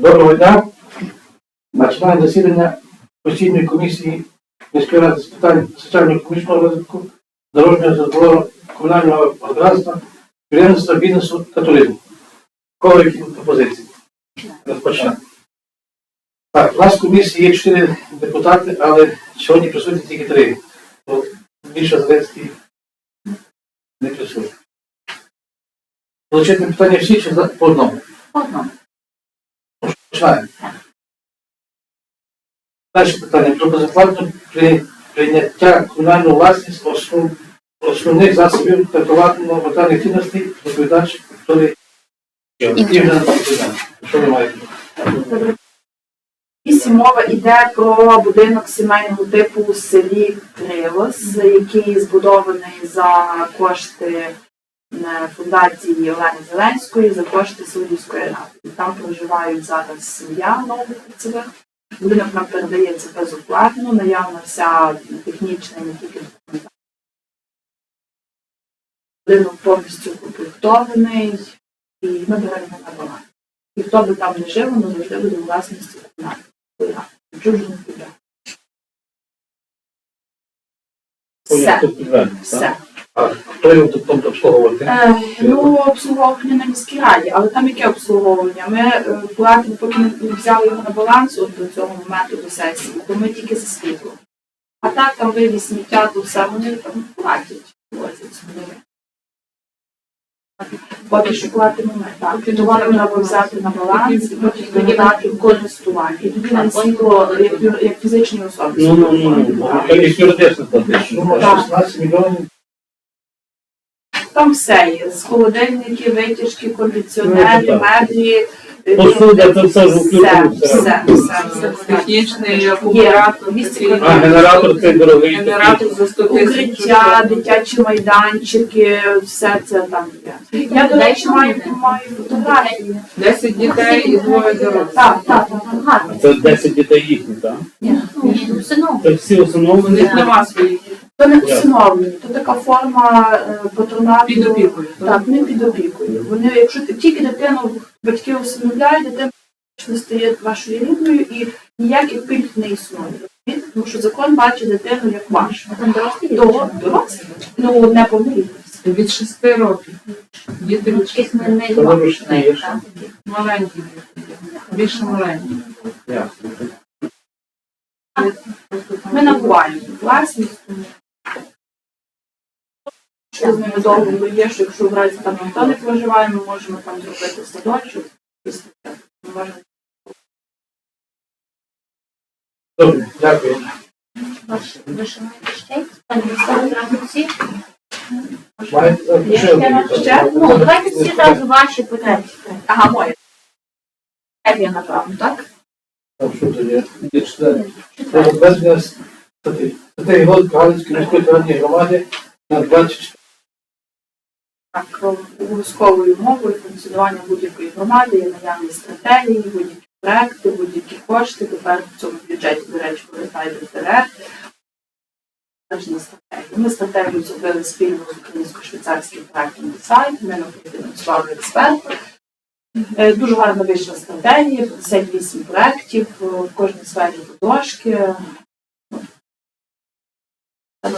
Доброго дня. Починаємо засідання постійної комісії міської ради з питань соціально-економічного розвитку, дорожнього забору, комунального господарства, підприємництва, бізнесу та туризму. Кого які пропозиції? Розпочнемо. Так, у нас в комісії є чотири депутати, але сьогодні присутні тільки три. Міша Зеленський не присутній. Получити питання всі чи за- по одному? Починаємо. Перше питання про безоплатне при- прийняття комунальної власність основ, основних засобів та товарно-матеріальних цінностей доповідач Ігорівна Петрівна. Що ви маєте? Місці мова йде про будинок сімейного типу у селі Кривос, який збудований за кошти фундації Олени Зеленської, за кошти Саудівської Аравії. Там проживають зараз сім'я нових працівних. Будинок нам передається безоплатно, наявна вся технічна і не тільки документація. Будинок повністю укомплектований і ми беремо на баланс. І хто би там не жив, воно завжди буде у власності комунальної. Чужого не піде. Все, все. Хто його тут тобто обслуговувати? Е, ну, обслуговування на міській раді, але там яке обслуговування? Ми е, платимо, поки не взяли його на баланс от до цього моменту до сесії, то ми тільки за світло. А так там вивіз сміття, то все вони там платять, возять. Поки що платимо ми, так. Підували треба взяти на баланс і потім передати в користування. І тоді на світло, як, як фізичні особи. Ну, ну, ну, ну, так як юридично платиш. Так. 16 мільйонів. Там все є. З холодильники, витяжки, кондиціонери, Ну, меблі. е, Посуда, це все ж все, все, все, все. Технічний акумулятор, А генератор цей дорогий. генератор за 100 тисяч. Укриття, дитячі майданчики, все це там є. Я, до речі, маю, маю фотографії. 10 дітей і двоє дорослих. Так, так, так, гарно. Це 10 дітей їхні, так? Це всі У них нема своїх То не усиновлені, то така форма е, патронату. під опікою. Так, не під опікою. Вони, якщо тільки дитину батьки усиновляють, дитина не стає вашою рідною і ніяких пільг не існує. Тому що закон бачить дитину як вашу. То дорослі, ну не повнолітні. Від 6 років. Діти від 6 Це вирушення маленькі діти. Більше маленькі. Ми набуваємо власність. Що з ними довго є, що якщо в разі там ніхто не проживає, ми можемо там зробити садочок. можемо Добре, дякую. Маєте Є ще ще одне раз? питання? Ще? Ну, давайте всі одразу ваші питання. Ага, моє. Евія, напевно, так? Там що то є? Є статей. Статей Галицької міської територіальної громади на 24 Так, обов'язковою умовою функціонування будь-якої громади є наявність стратегії, будь-які проекти, будь-які кошти. Тепер в цьому бюджеті, до речі, ДФР. стратегія. Ми стратегію зробили спільно з українсько-швейцарським проектом сайт. Ми фінансували експерти. Е, Дуже гарно вийшла стратегія, 58 проєктів, е, в кожній сфері до дошки.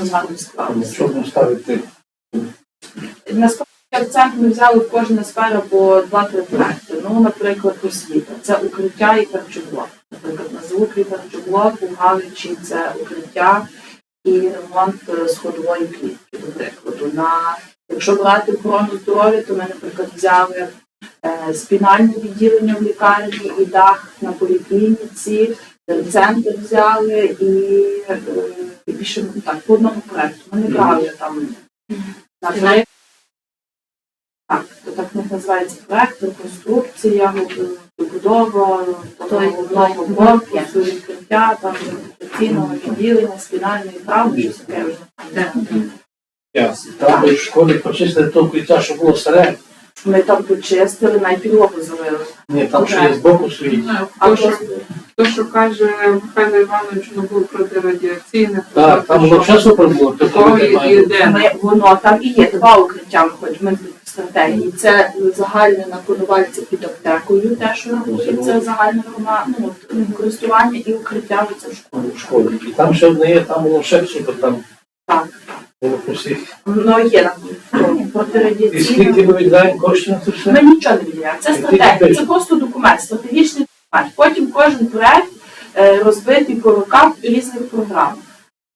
Ми з гарно. Що будемо ставити? Насправді акцент ми взяли в кожна сфера по два-три проекти. Ну, наприклад, освіта. Це укриття і харчоблок. Наприклад, на звуки харчоблок у Галичі це укриття і ремонт е, сходової клітки, до прикладу. На, якщо брати охорону здоров'я, то ми, наприклад, взяли е, спінальне відділення в лікарні і дах на поліклініці, центр взяли і, е, і більше ну, так, по одному проекту. Ми не брали там. Так, то так в них називається проект, реконструкція, побудова головного корпусу, відкриття, там інфекційного відділення, спінальної травми, щось таке вже. Ясно. Там в школі почистити то укриття, що було старе. Ми там почистили, навіть підлогу залили. Ні, там що є збоку стоїть. А То, що, каже Михайло Іванович, ну був протирадіаційне. Так, там було все супер було, то То коли і, ми, воно там і є два укриття виходить. Ми стратегії. Це загальне на Коновальці під аптекою, те, що рахується загальне грома- ну, от, ну, користування і укриття це в школі. в школі. І там ще одне є, там воно ще супер, там Так. воно по всіх. Ну, є на тому, І скільки протирадіаційне. ми віддаємо коштів на це все? Ми нічого не відділяємо. Це стратегія, це просто документ, стратегічний документ. Потім кожен проект е, розбитий по роках різних програм.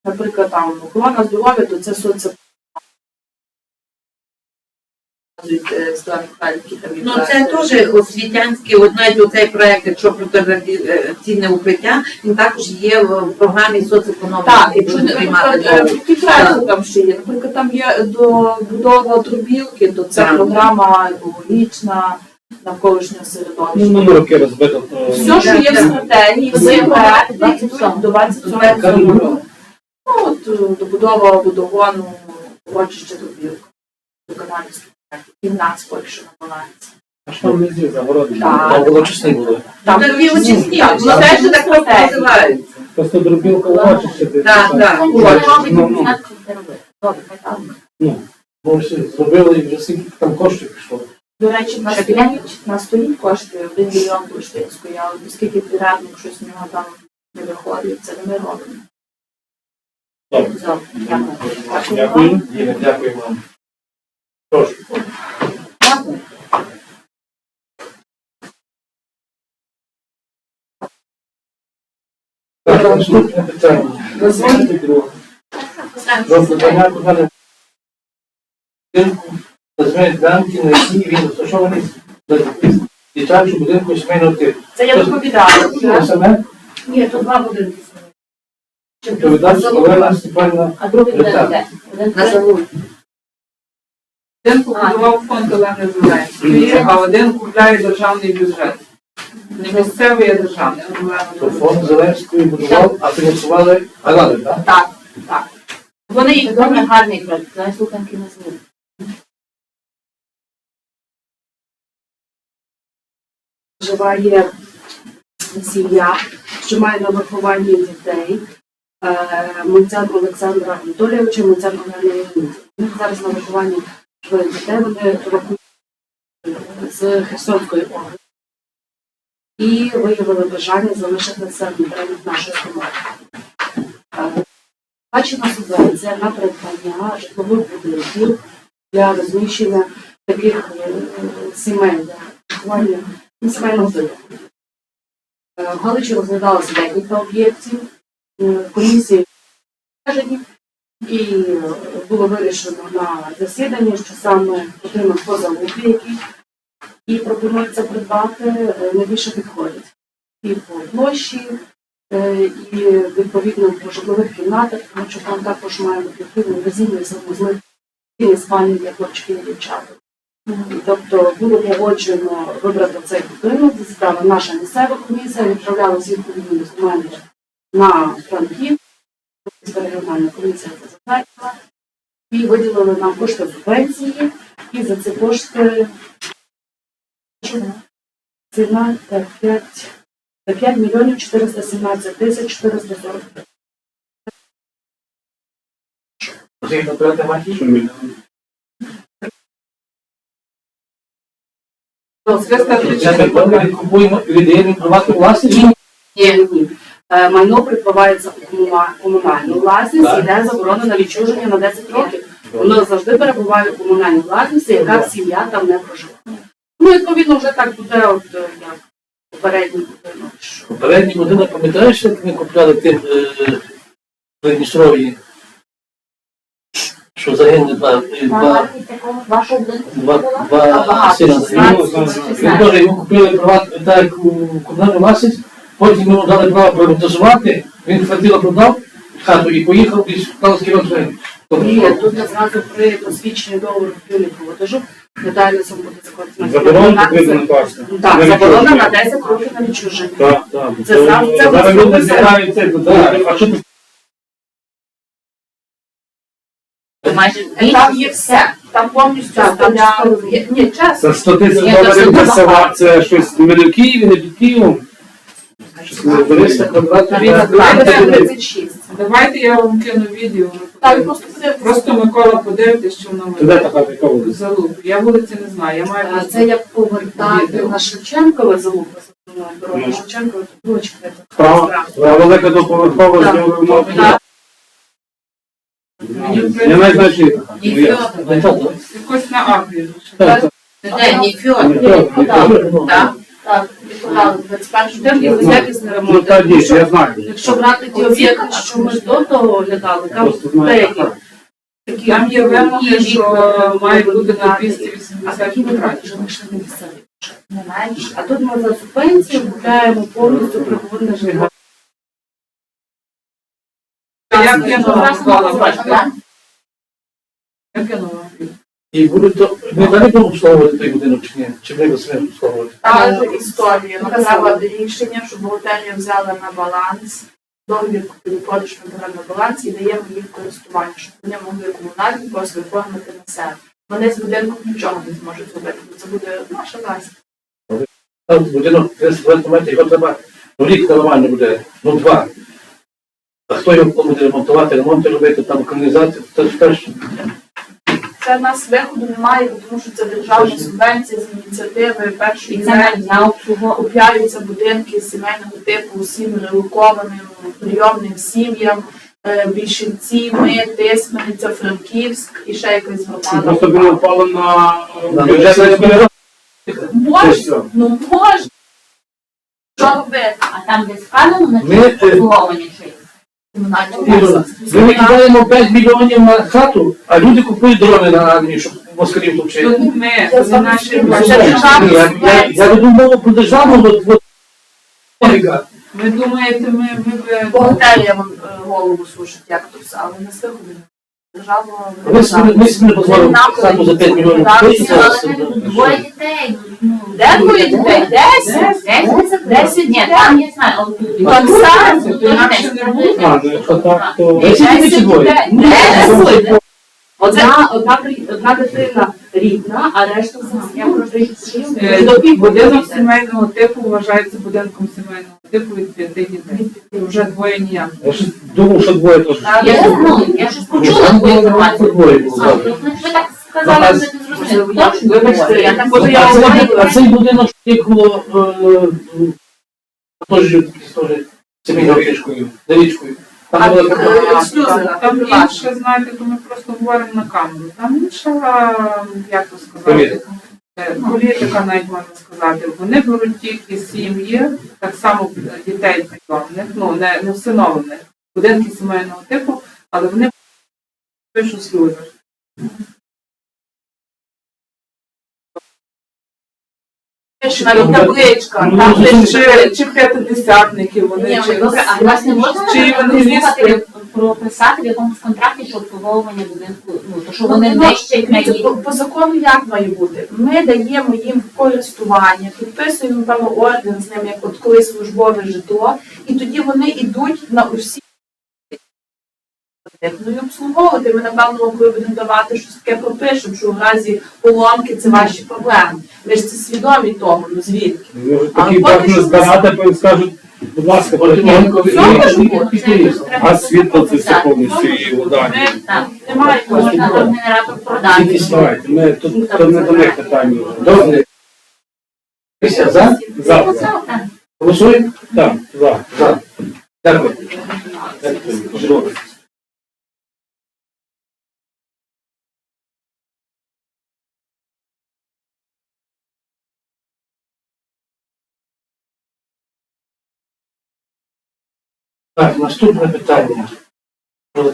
Наприклад, там охорона здоров'я, то це соціо е, Ну це теж освітянський, от навіть оцей проект, якщо протирадіаційне укриття, він також є в програмі соцекономіки. Так, якщо приймати е, там ще є. Наприклад, там є добудова трубілки, то це програма екологічна, навколишнього Ну, середовища. на роки розбито. то- Все, що є в стратегії, всі Це проекти до 27 Яка року. Ну, от е, добудова водогону, урочище Дубілка, виконавський проект, і в нас поки на балансі. А що там внизу загородні? Так. Там було чесні були. Там Ну, Такі очисні, воно теж так називається. Просто дробілка очище. десь Так, так. Ну, робить, ну, не ну. так. Ну, Ми всі зробили і вже скільки там коштів пішло. До речі, нас стоїть, в нас стоїть один мільйон Бурштинської, але оскільки підрядник щось в нього там не виходить, це не ми робимо. добре. Добре, дякую. Дякую. Дякую вам. Прошу. Так, наступне питання. Дозвольте друге. Про питання будинку ділянки, на якій він розташований за дитячого будинку сімейного типу. Це я доповідала Це саме Ні, тут два будинки. відповідач Олена Степанівна А другий буде де? Один На залу. Один побудував фонд Олени Зеленської, а один купляє державний бюджет. Не місцевий, а державний. то фонд Зеленської будував, а фінансували Аради, так? Так, так. Вони їх добре, гарний проект. Слуханки на звук. Проживає сім'я, що має на вихованні дітей. Е, Мунцян Олександра Анатолійовича, Мунцян Олена. Вони зараз на вихованні двоє дітей, вони з Херсонської області. І виявили бажання залишитися на нашої громади. Е, Бачена субвенція на придбання житлових будинків для розміщення таких е, сімей для виховання ну, сімейного будинку. Е, В Галичі розглядалося декілька об'єктів е, комісії і е, було вирішено на засіданні, що саме потрібно по залупі, які і пропонується придбати, найбільше підходять. І по площі, і відповідно по житлових кімнатах, тому що там також має бути відповідно везіння санвузли і спальні для хлопчиків і дівчаток. Тобто було погоджено вибрати цей будинок, засідала наша місцева комісія, відправляла всі відповідні документи на Франків, регіональна комісія це затвердила, і виділили нам кошти субвенції, і за ці кошти ціна та 5, та 5 мільйонів 417 тисяч 440 ми- 330 Це ми ми купуємо віддаємо приватну власність. Ні, ні. Е, Майно придбавається у комунальну власність, йде заборона на відчуження на 10 років. Воно завжди перебуває у комунальній власності, яка сім'я там не проживає. Ну, відповідно, вже так буде, от е, як попередній будинок. Попередній будинок, пам'ятаєш, як ми купляли тим е, Придністров'ї, що загинули два, е, два, два, два сина 16, загинули. Ну, Він теж йому купили приват, так як у комунальну власність, потім йому дали право приватизувати, він хватило продав хату і поїхав і став скерувати. Ні, тут не зразу при посвідченні договору купівлі продажу нотаріусом буде закладено. Так, На заборона на 10 років на відчуження. Так, так. Це зразу- це Зараз люди все. це, а що Майже Там є все. Там повністю чисто- Ні, чесно. за 100 тисяч Ні, то доларів це багато. села, це щось не в Києві, не під Києвом. 300 квадратів. Дивіться, на- давайте 36. Давайте я вам кину відео. Так, просто подивитися. Просто Микола подивитись, що воно Де має. така яка вулиця? Залуп. Я вулиці не знаю, я маю Е, просто- Це як повертати на Шевченкове залупа, дорога Ну. Шевченкове, тут було. Справа, велика доповерхова Так. зробимо. Так. Мені в Я навіть знаю, принципі, що є така. Ну, я- Ніфіо. якось на. Де, ніфіо. Ніхто, ніхто. Так. Так, відповідали 21 Де день є якісний Ну, ремонт? знаю. Якщо брати ті об'єкти, що ми до того оглядали, там деякі Там є вимоги, що має бути вибудувати. 280 А квадратів. не. Не. А тут ми за субвенцію купляємо повністю прибудне житло. Я нова склала, бачите? Я нова? І будуть то, ми далі будемо обслуговувати той будинок чи ні? Чи ми самі обслуговувати? Та ж історія. Нам треба рішення, щоб бухгалтерія взяла на баланс. Договір купівлі-продаж ми беремо на баланс і даємо їх в користування, щоб вони могли комунальні послуги оформити на себе. Вони з будинком нічого не зможуть зробити, бо це буде наша власність. Там будинок 30 метрів, його треба, ну рік нормально буде, ну два. А хто його буде ремонтувати, ремонти робити, там каналізацію, це ж теж. Це в нас виходу немає, тому що це державна субвенція з ініціативи першої на обслуговування. Будинки сімейного типу усім релокованим прийомним сім'ям. Е, Більшинці, ми, Тисмениця, Франківськ і ще якась громада. Просто було впало на бюджет. Можна, ну можна. Що робити? А там, де сказано, на Ми, е, обслуговування чи Комунальна Ігор, власність. Ми викидаємо 5 мільйонів на хату, а люди купують дрони на армію, щоб москалів. Тут ми, Це не наші Ні, я- я- Я веду мову про державну, бо- Ви думаєте, ми, ми би... я вам е, голову слушать, як тут, але не з виходу. Державна ми собі ми собі не дозволимо за 5 мільйонів. Ну, двоє дітей. Де двоє дітей? Десять? Десять? Десять Ні, там я знаю. Там сам, то інакше не буде. А, ну якщо так, то Десять дітей чи двоє? Десять? Одна, одна, одна дитина рідна, а решта все я прожив. Е, Будинок сімейного типу вважається будинком сімейного типу від п'яти дітей. Вже двоє ніяк. Я ж думав, що двоє теж. Я ну, я щось почула було інформацію. двоє А, ну, Ви так сказали, Ну, не зрозуміли. Вибачте, я так А я цей- А цей будинок як було е, якийсь теж сімейною річкою, за річкою. Там така ексклюзивна, Там інше, знаєте, то ми просто говоримо на камеру. Там інша, як то сказати, Політика. е, навіть можна сказати. Вони беруть тільки сім'ї, так само дітей прийомних, ну не, не всиновлених, будинки сімейного типу, але вони пишуть служби. Навіть табличка, Ну, там ну, де Чи, чи п'ятидесятники вони, чи Добре, а вас не можна Чи евангелісти? прописати в якомусь контракті, що обслуговування будинку, ну, то що вони Ну, нижче Дивіться, країни. по, по закону як має бути? Ми даємо їм в користування, підписуємо певно орден з ним, як от коли службове житло, і тоді вони йдуть на усі. Ну і обслуговувати ми напевно коли будемо давати щось таке пропишемо, що в разі поломки це ваші проблеми. Ви ж це свідомі того, ну звідки? такі поки так не що збирати, бо скажуть, будь ласка, А світло це все повністю і вода. Немає можна генератор продати. Ми тут то не до них питання. Добре. За? За. Ну. Голосуємо? Так, за. За. Дякую. Дякую. Так, наступне питання. Про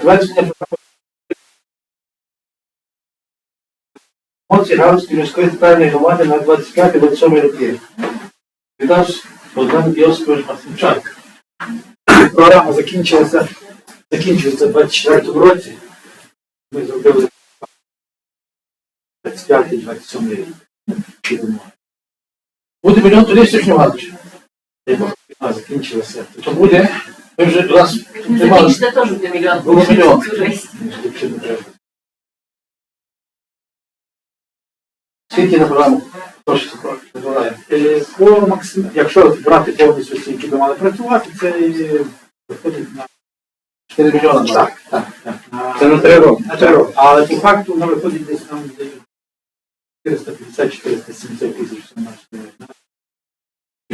Емоції Галицької міської територіальної громади на 25-27 роки. Віддав Богдан Йосипович Мартинчак. Програма закінчилася, закінчується в 24 році. Ми зробили 25-27 рік. Буде мільйон туристів Шнівалич. А, закінчилася. То буде, ми вже раз Не тримали. закінчите теж буде мільйон. Було мільйон. Скільки на програму? Прошу, Е, По максим... Якщо брати повністю всі, які би мали працювати, це виходить на 4 мільйони. так, так, Це на три роки. на три роки. Але по факту воно виходить десь там де 450-470 тисяч.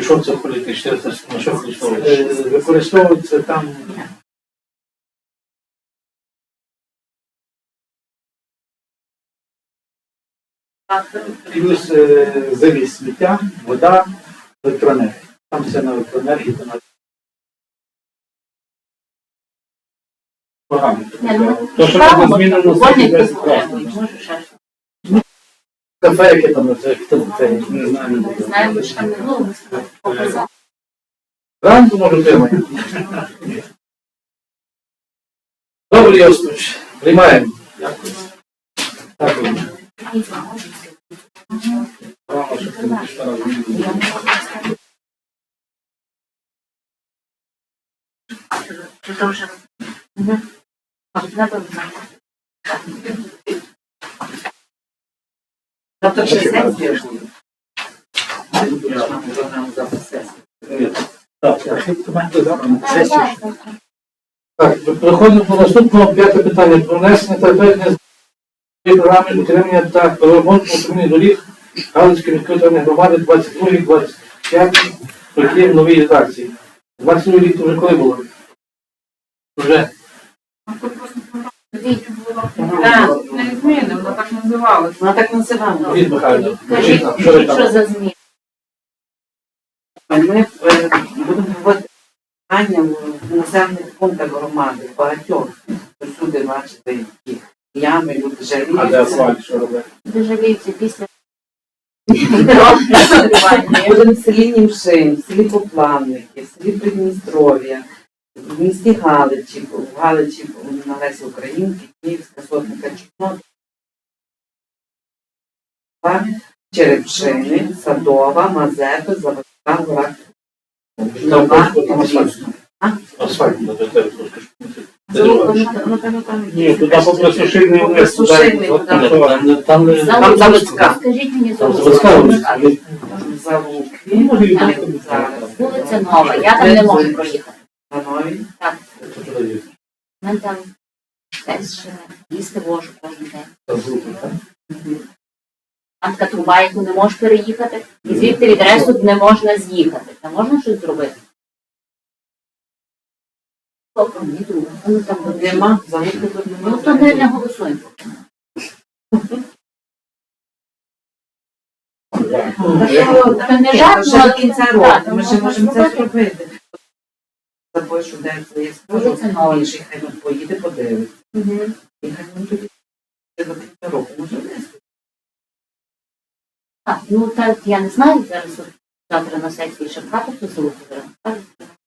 Що це? 400, на що Е, використовується? Використовується там плюс е, завіс сміття, вода, електроенергія. Там все на електроенергії, то на Погано. Ну, То, що там змінено, це Кафе, яке там, це, хто це, не знаю. не знаю, бо там не було, показав. Ранку може отримати. Добре, Йосипович. Приймаємо. Дякую. Дякую. Рано, щоб ти пішла то. А. Завтра ще сесія. Так, так, переходимо до наступного п'яте питання. Про внесення та ведення програми утримання та ремонту автомобільних доріг Галицької міської громади 22-25 років в новій редакції. 22 рік вже коли було? Вже. Так, Не зміни, воно так називалося. вона так називала. Від Михайло. Кажіть, що ви що там? за зміни? Ми е, будемо проводити питання в населених пунктах громади, багатьох. Всюди бачите, які ями, люди А де жаліються. асфальт, що робити? Дуже жаліються після Будемо в селі Німшин, в селі Поплавники, в селі Придністров'я, в місті Галичі, в Галичі на Лесі Українки, Київська, Сотника Чорнота, Черепшини, Садова, Мазепи, Заводська, Гора. Там просто там асфальт. А? Асфальт на території трошки. Напевно, там Ні, туди попри сушильний Попри вниз, туди, сушильний, от туди. там, що- Там, там, Там заводська. Скажіть мені заводська. Вулиця нова, я там не можу проїхати. Це туди є. Там теж ще їсти вожу кожен день. Так? Там така труба, яку не можеш переїхати, і звідти від ресу не можна з'їхати. Там можна щось зробити? Тобто, ні, друга. Ну, там. Нема, тут Ну, то не, не голосуємо. Та що, Це не жарт, до кінця року. ну, Ми ще можемо це зробити. За тобою, що де це є скажу, Це нове. інший хай він поїде, подивиться. І хай він тоді до кінця року може внести. Так, ну так я не знаю, зараз завтра на сесії ще багато хто слухає.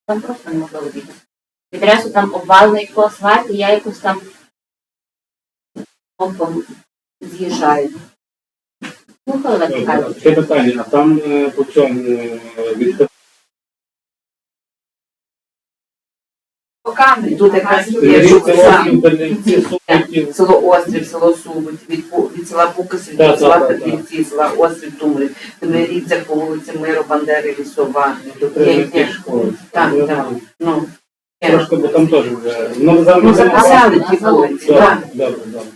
Там просто неможливо бігати. Від ресу там обвалений по асфальті, я якось там опом з'їжджаю. Слухали Олег Михайлович? Таке питання, а там е, по цьому е, від І тут якраз є, Дивіться, сам. Сукотів. Село Острів, село Субуть, від, від села Букасів, Так, від села Петрівці, села Острів, Тумрів, Тимирівця по вулиці Миру, Бандери, Лісова. До Є, третьої є. школи. Так, так. Ну. Трошки, бо там теж вже. Ну, за- за- записали ті вулиці, так. Добре, добре, добре.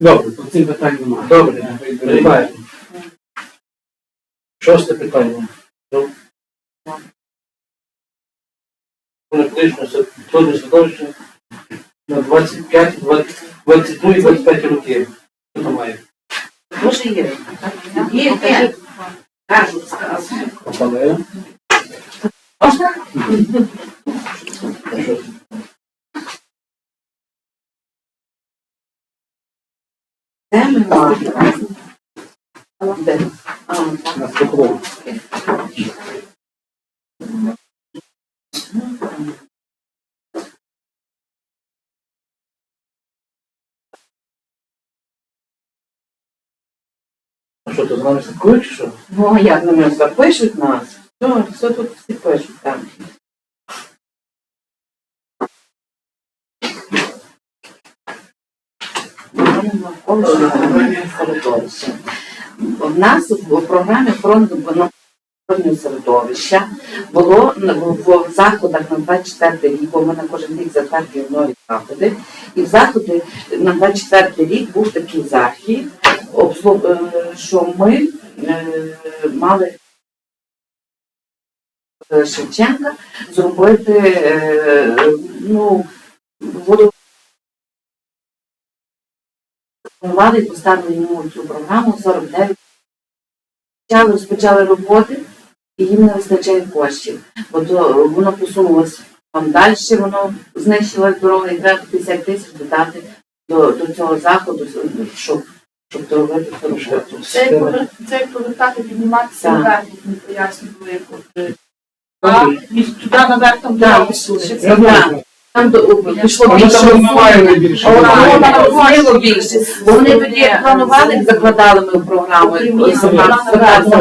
Добре, по цим питань немає. Добре, приймаємо. Шосте питання. Політичне трудне середовище на 25, 20, 22 і 25 років. Що там має? Може є. Є, є. Кажуть, сказують. Попали. Можна? Де ми Де? А, На що, то з нами слідкують що? Ну, а як на вони запишуть нас? Все, все тут всі пишуть там. в нас в програмі охорони природнього середовища було в заходах на 24 рік, бо ми на кожен рік затверджуємо нові заходи. І в заходи на 24 рік був такий захід, що ми е, мали е, Шевченка зробити е, ну, воду і поставили йому цю програму 49. Почали, розпочали роботи, і їм не вистачає коштів. Бо то воно посунулося там далі, воно знищилась дорога, і треба 50 тисяч додати до, до цього заходу, щоб, щоб доробити цю роботу. Це як повер- це як повертати, підніматися Так. наверх, як ми пояснювали, як от, е, а, і туди наверх там Так. дорога сюди. Я знаю, Там до, пішло Воно більше. там немає найбільше. Воно Воно там там розмило більше. Бо вони тоді як планували, закладали ми в програму,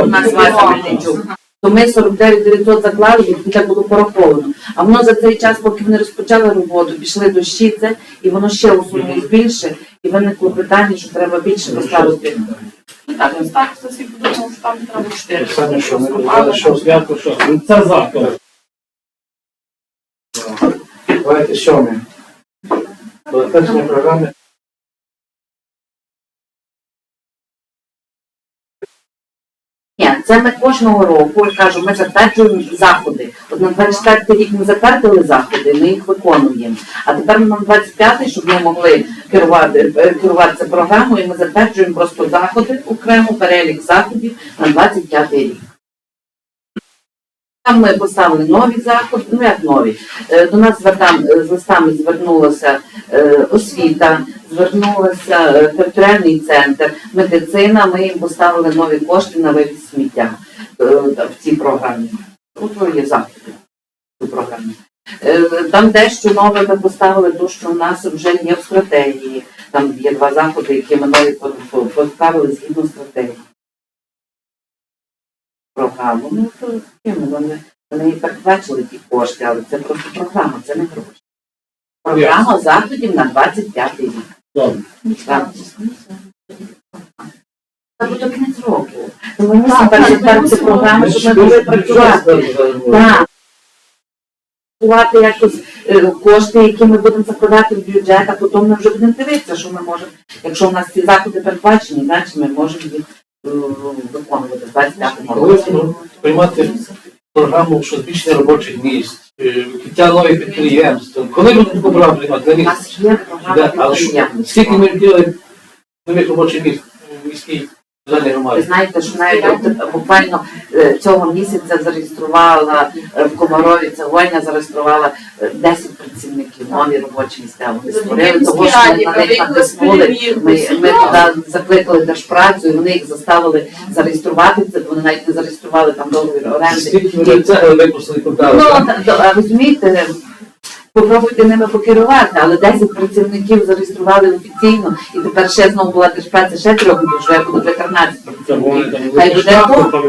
в нас Вася Мельничук. То ми 49 900 заклали, і це було пораховано. А воно за цей час, поки вони розпочали роботу, пішли дощі це, і воно ще усунулось більше, і виникло питання, що треба більше поставити. Ну, Так, він так, всі подумав, що там треба 4. Саме що ми казали, що свято, що Ну, це заклад. Давайте сьомий. Затвердження програми Ні, це ми кожного року, кажу, ми затверджуємо заходи. От на 24 рік ми затвердили заходи, ми їх виконуємо. А тепер на 25-й, щоб ми могли керувати, е, керуватися програмою, ми затверджуємо просто заходи, окремо перелік заходів на 25 рік. Там ми поставили нові заходи, ну як нові. Е, До нас е, з листами звернулася е, освіта, звернулася е, територіальний центр, медицина. Ми їм поставили нові кошти на вивіз сміття е, в цій програмі. То є заходи в програмі. Е, Там дещо нове ми поставили, то що в нас вже є в стратегії. Там є два заходи, які ми нові по- по- поставили згідно стратегії. Програму. Ну, то вони, вони і передбачили ті кошти, але це просто програма, це не гроші. Програма заходів на 25 рік. Це буде кінець року. Тому мусимо перечитати цю програму, щоб ми могли працювати. Так. Якось кошти, які ми будемо закладати в бюджет, а потім ми вже будемо дивитися, що ми можемо, якщо у нас ці заходи передбачені, значить ми можемо їх виконувати в 25 році. Приймати програму, що робочих місць, е, відкриття нових підприємств. Коли ми таку програму приймати? На У програма Да, Але що- скільки ми робили нових робочих місць в міській Ви знаєте, що навіть от буквально е, цього місяця зареєструвала е, в Комарові ця воїня зареєструвала е, 10 працівників, нові робочі місця. Вони створили, тому що ми на них натиснули. Ми, ми туди закликали держпрацю, і вони їх заставили зареєструвати це. Вони навіть не зареєстрували там договір оренди. Скільки ми це випустили Ну, подали? та- розумієте, попробуйте ними покерувати, але 10 працівників зареєстрували офіційно, і тепер ще знову була держпраця, ще трьох буде, вже буде вже 13 працівників. Хай буде то.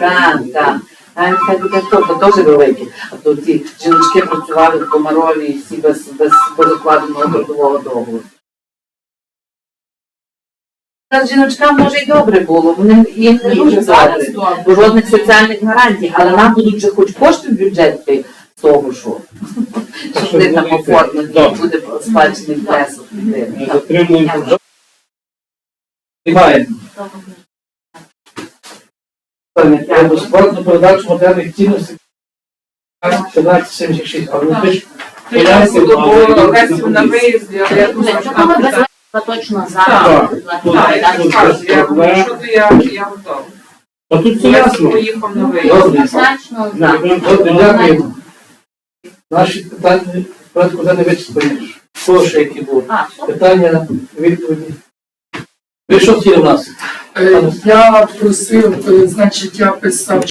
Так, так. Хай буде то, то теж велике. А то ці жіночки працювали в Комарові і всі без, без, без укладеного трудового договору. Та жіночкам може й добре було, вони їм не дуже добре. Бо жодних соціальних гарантій, але нам будуть вже хоч кошти в бюджеті того, що, що вони там оформлені, Добре. буде сплачений внесок. Ми затримуємо. Приймаємо. Про спортну передачу матеріальних цінностей 1476. А? Я буду на виїзді, але я думаю, що там точно Так. Так, я не говорю, що я, я готова. А тут все Я ясно. поїхав на виїзд. Добре. Однозначно за. Добре, дякуємо. Наші питання порядку не вичерпані. Кого які були? Питання, відповіді. Ви що хотіли в нас? Е, Я просив, е, значить, я писав